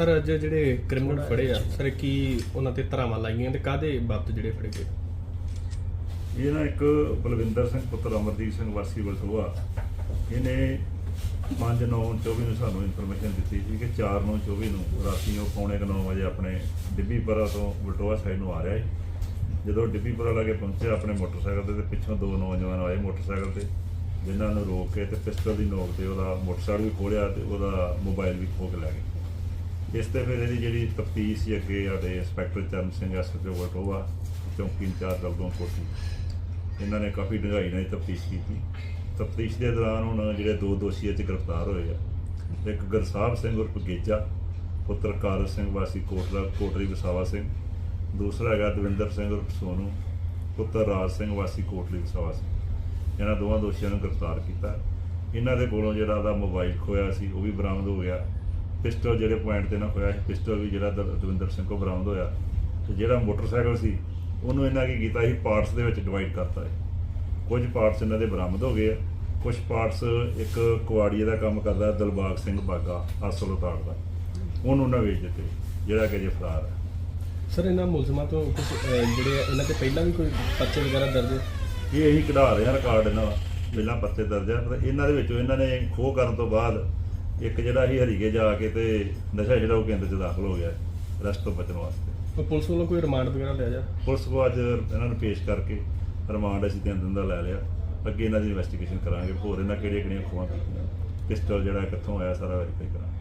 Sir ਅੱਜ ਜਿਹੜੇ criminal ਫੜੇ ਆ ਸਰ ਕੀ ਉਹਨਾਂ ਤੇ ਧਰਾਵਾਂ ਲਾਈਆਂ ਤੇ ਕਾਦੇ ਬਾਬਤ ਜਿਹੜੇ ਫੜੇ ਗਏ? ਇਹ ਨਾ ਇੱਕ ਬਲਵਿੰਦਰ ਸਿੰਘ ਪੁੱਤਰ ਅਮਰਦੀਪ ਸਿੰਘ ਵਾਸੀ ਬਲਟੋਆ ਇਹਨੇ 5/9/24 ਨੂੰ ਸਾਨੂੰ ਇਨਫੋਰਮੇਸ਼ਨ ਦਿੱਤੀ ਸੀ ਕਿ 4/9/24 ਨੂੰ ਰਾਤੀ ਉਹ ਪੌਣੇ 9 ਵਜੇ ਆਪਣੇ ਡਿੱਬੀਪੁਰਾ ਤੋਂ ਬਲਟੋਆ ਸਾਈਡ ਨੂੰ ਆ ਰਿਹਾ ਸੀ। ਜਦੋਂ ਡਿੱਬੀਪੁਰਾ ਲਾਗੇ ਪਹੁੰਚਿਆ ਆਪਣੇ ਮੋਟਰਸਾਈਕਲ ਤੇ ਤੇ ਪਿੱਛੋਂ ਦੋ ਨੌਜਵਾਨ ਆਏ ਮੋਟਰਸਾਈਕਲ ਤੇ ਜਿਨ੍ਹਾਂ ਨੂੰ ਰੋਕ ਕੇ ਤੇ ਪਿਸਟਲ ਦੀ ਨੋਕ ਤੇ ਉਹਦਾ ਮੋਟਰਸਾਈਕਲ ਵੀ ਖੋਲਿਆ ਤੇ ਉਹਦਾ ਮੋਬਾਈਲ ਵੀ ਖੋਹ ਕੇ ਲੈ ਗਏ। ਇਸ ਤੇ ਫਿਰ ਇਹਦੀ ਜਿਹੜੀ ਤਫਤੀਸ਼ ਸੀ ਅੱਗੇ ਸਾਡੇ ਇੰਸਪੈਕਟਰ ਚਰਨ ਸਿੰਘ ਐਸਪੀਓ ਵਟੋਵਾ ਚੌਂਕੀ ਇੰਚਾਰਜ ਰਗਦੋਂ ਕੋਟੀ ਇਹਨਾਂ ਨੇ ਕਾਫੀ ਡੂੰਘਾਈ ਨਾਲ ਤਫਤੀਸ਼ ਕੀਤੀ। ਤਫਤੀਸ਼ ਦੇ ਦੌਰਾਨ ਹੁਣ ਜਿਹੜੇ ਦੋ ਦੋਸ਼ੀ ਇਹ 'ਚ ਗ੍ਰਿਫਤਾਰ ਹੋਏ ਆ, ਇੱਕ ਗੁਰਸਾਹਿਬ ਸਿੰਘ ਉਰਫ ਗੇਜਾ, ਪੁੱਤਰ ਕਾਰਜ ਸਿੰਘ ਵਾਸੀ ਕੋਟਲਾ ਕੋਟਰੀ ਵਸਾਵਾ ਸਿੰਘ, ਦੂਸਰਾ ਹੈਗਾ ਦਵਿੰਦਰ ਸਿੰਘ ਉਰਫ ਸੋਨੂ, ਪੁੱਤਰ ਰਾਜ ਸਿੰਘ ਵਾਸੀ ਕੋਟਲੀ ਵਸਾਵਾ ਸਿੰਘ। ਇਹਨਾਂ ਦੋਵਾਂ ਦੋਸ਼ੀਆਂ ਨੂੰ ਗ੍ਰਿਫਤਾਰ ਕੀਤਾ। ਇਹਨਾਂ ਦੇ ਕੋਲੋਂ ਜਿਹੜਾ ਉਹਦਾ ਮੋਬਾਈਲ ਖੋਇਆ ਸੀ, ਉਹ ਵੀ ਬਰਾਮਦ ਹੋ ਗਿਆ। ਪਿਸਟਲ ਜਿਹੜੇ ਪੁਆਇੰਟ ਤੇ ਨਾ ਖੋਇਆ ਸੀ ਪਿਸਟਲ ਵੀ ਜਿਹੜਾ ਦ- ਦਵਿੰਦਰ ਸਿੰਘ ਕੋਲ ਬਰਾਮਦ ਹੋਇਆ। ਤੇ ਜਿਹੜਾ ਮੋਟਰਸਾਈਕਲ ਸੀ ਉਹਨੂੰ ਇਹਨਾਂ ਕੀ ਕੀਤਾ ਸੀ ਪਾਰਟਸ ਦੇ ਵਿੱਚ ਡਿਵਾਈਡ ਕਰਤਾ ਹੈ ਕੁਝ ਪਾਰਟਸ ਇਹਨਾਂ ਦੇ ਬਰਾਮਦ ਹੋ ਗਏ ਆ ਕੁਝ ਪਾਰਟਸ ਇੱਕ ਕੁਆੜੀਏ ਦਾ ਕੰਮ ਕਰਦਾ ਦਿਲਬਾਗ ਸਿੰਘ ਬਾਗਾ ਹਾਸਲ ਉਤਾਰ ਦਾ ਉਹਨੂੰ ਉਹਨਾਂ ਵੇਚ ਦਿੱਤੇ ਜਿਹੜਾ ਕਿ ਜੇ ਫਰਾਰ ਹੈ। ਸਰ ਇਹਨਾਂ ਮੁਲਜ਼ਮਾਂ ਤੋਂ ਕੁਝ ਜਿਹੜੇ ਆ, ਇਹਨਾਂ ਤੇ ਪਹਿਲਾਂ ਵੀ ਕੋਈ ਪਰਚੇ ਵਗੈਰਾ ਦਰਜ? ਇਹ ਇਹੀ ਕਢਾ ਰਹੇ ਆ ਰਿਕਾਰਡ ਇਹਨਾਂ ਦਾ। ਪਹਿਲਾਂ ਪੱਤੇ ਦਰਜ ਆ ਪਰ ਇਹਨਾਂ ਦੇ ਵਿੱਚੋਂ ਇਹਨਾਂ ਨੇ ਖੋਹ ਕਰਨ ਤੋਂ ਬਾਅਦ ਇੱਕ ਜਿਹੜਾ ਸੀ ਹਰੀਕੇ ਜਾ ਕੇ ਤੇ ਨਸ਼ਾ ਜਿਹੜਾ ਉਹ ਕੇਂਦਰ 'ਚ ਦਾਖਲ ਹੋ ਗਿਆ ਰੈਸਟ ਤੋਂ ਬਚਣ ਵਾਸਤੇ। ਕੋਈ ਪੁਲਿਸ ਵੱਲੋਂ ਕੋਈ ਰਿਮਾਂਡ ਵਗੈਰਾ ਲਿਆ ਜਾ? ਪੁਲਿਸ ਕੋ ਅੱਜ ਇਹਨਾਂ ਨੂੰ ਪੇਸ਼ ਕਰਕੇ ਰਿਮਾਂਡ ਅਸੀਂ ਤਿੰਨ ਦਿਨ ਦਾ ਲੈ ਲਿਆ। ਅੱਗੇ ਇਹਨਾਂ ਦੀ ਇਨਵੈਸਟੀਗੇਸ਼ਨ ਕਰਾਂਗੇ ਹੋਰ ਇਹਨਾਂ ਕਿਹੜੀਆਂ ਕਿਹੜੀਆਂ ਖੋਹਾਂ ਕੀਤੀਆਂ ਪਿਸਟਲ ਜਿਹੜਾ ਕਿੱਥੋਂ ਆਇਆ ਸਾਰਾ ਵੈਰੀਫਾਈ ਕਰਾਂਗੇ।